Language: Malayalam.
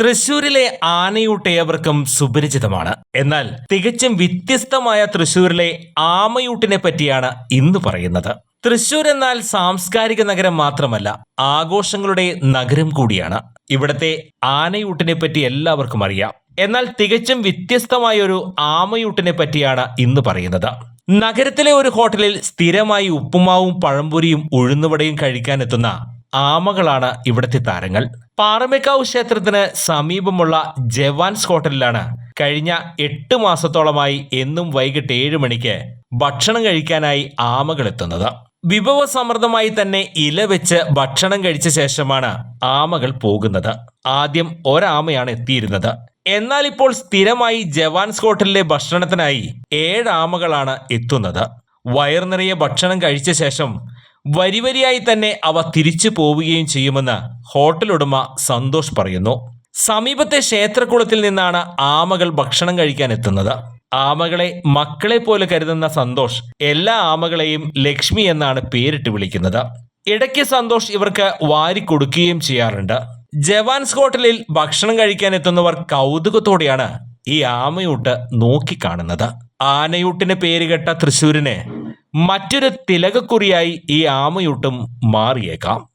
തൃശൂരിലെ ആനയൂട്ട് ഏവർക്കും സുപരിചിതമാണ്. എന്നാൽ തികച്ചും വ്യത്യസ്തമായ തൃശൂരിലെ ആമയൂട്ടിനെ പറ്റിയാണ് ഇന്ന് പറയുന്നത്. തൃശൂർ എന്നാൽ സാംസ്കാരിക നഗരം മാത്രമല്ല ആഘോഷങ്ങളുടെ നഗരം കൂടിയാണ്. ഇവിടത്തെ ആനയൂട്ടിനെ പറ്റി എല്ലാവർക്കും അറിയാം. എന്നാൽ തികച്ചും വ്യത്യസ്തമായ ഒരു ആമയൂട്ടിനെ പറ്റിയാണ് ഇന്ന് പറയുന്നത്. നഗരത്തിലെ ഒരു ഹോട്ടലിൽ സ്ഥിരമായി ഉപ്പുമാവും പഴംപൊരിയും ഉഴുന്നുവടയും കഴിക്കാനെത്തുന്ന ആമകളാണ് ഇവിടുത്തെ താരങ്ങൾ. പാറമേക്കാവ് ക്ഷേത്രത്തിന് സമീപമുള്ള ജവാൻസ് ഹോട്ടലിലാണ് കഴിഞ്ഞ എട്ട് മാസത്തോളമായി എന്നും വൈകിട്ട് ഏഴ് മണിക്ക് ഭക്ഷണം കഴിക്കാനായി ആമകൾ എത്തുന്നത്. വിഭവസമൃദ്ധമായി തന്നെ ഇല വെച്ച് ഭക്ഷണം കഴിച്ച ശേഷമാണ് ആമകൾ പോകുന്നത്. ആദ്യം ഒരാമയാണ് എത്തിയിരുന്നത്. എന്നാൽ ഇപ്പോൾ സ്ഥിരമായി ജവാൻസ് ഹോട്ടലിലെ ഭക്ഷണത്തിനായി ഏഴ് ആമകളാണ് എത്തുന്നത്. വയർ നിറയെ ഭക്ഷണം കഴിച്ച ശേഷം വരിവരിയായി തന്നെ അവ തിരിച്ചു പോവുകയും ചെയ്യുമെന്ന് ഹോട്ടൽ ഉടമ സന്തോഷ് പറയുന്നു. സമീപത്തെ ക്ഷേത്രക്കുളത്തിൽ നിന്നാണ് ആമകൾ ഭക്ഷണം കഴിക്കാൻ എത്തുന്നത്. ആമകളെ മക്കളെ പോലെ കരുതുന്ന സന്തോഷ് എല്ലാ ആമകളെയും ലക്ഷ്മി എന്നാണ് പേരിട്ട് വിളിക്കുന്നത്. ഇടയ്ക്ക് സന്തോഷ് ഇവർക്ക് വാരി കൊടുക്കുകയും ചെയ്യാറുണ്ട്. ജവാൻസ് ഹോട്ടലിൽ ഭക്ഷണം കഴിക്കാൻ എത്തുന്നവർ കൗതുകത്തോടെയാണ് ഈ ആമയൂട്ട് നോക്കിക്കാണുന്നത് ആനയൂട്ടിന് പേരുകെട്ട തൃശ്ശൂരിന് മറ്റൊരു തിലകക്കുറിയായി ഈ ആമയൂട്ടും മാറിയേക്കാം.